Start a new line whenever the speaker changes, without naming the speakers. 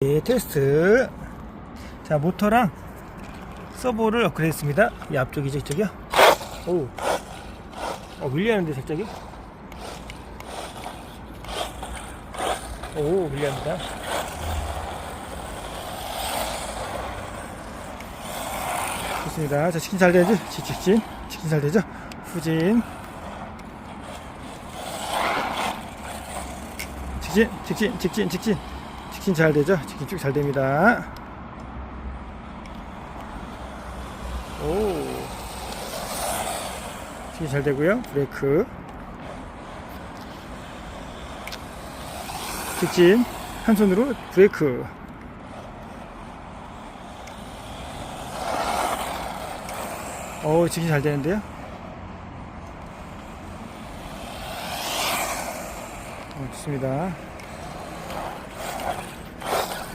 네, 테스트. 자, 모터랑 서버를 업그레이드 했습니다. 이 앞쪽이죠, 이쪽이요. 오. 어, 밀리하는데, 살짝이? 오, 밀리합니다. 좋습니다. 자, 치킨 잘 되죠? 치- 직진. 치킨 잘 되죠? 후진. 직진, 직진, 직진, 직진. 직진 잘 되죠? 직진 쭉잘 됩니다. 오. 직진 잘 되고요. 브레이크. 직진. 한 손으로 브레이크. 오, 직진 잘 되는데요? 어, 좋습니다.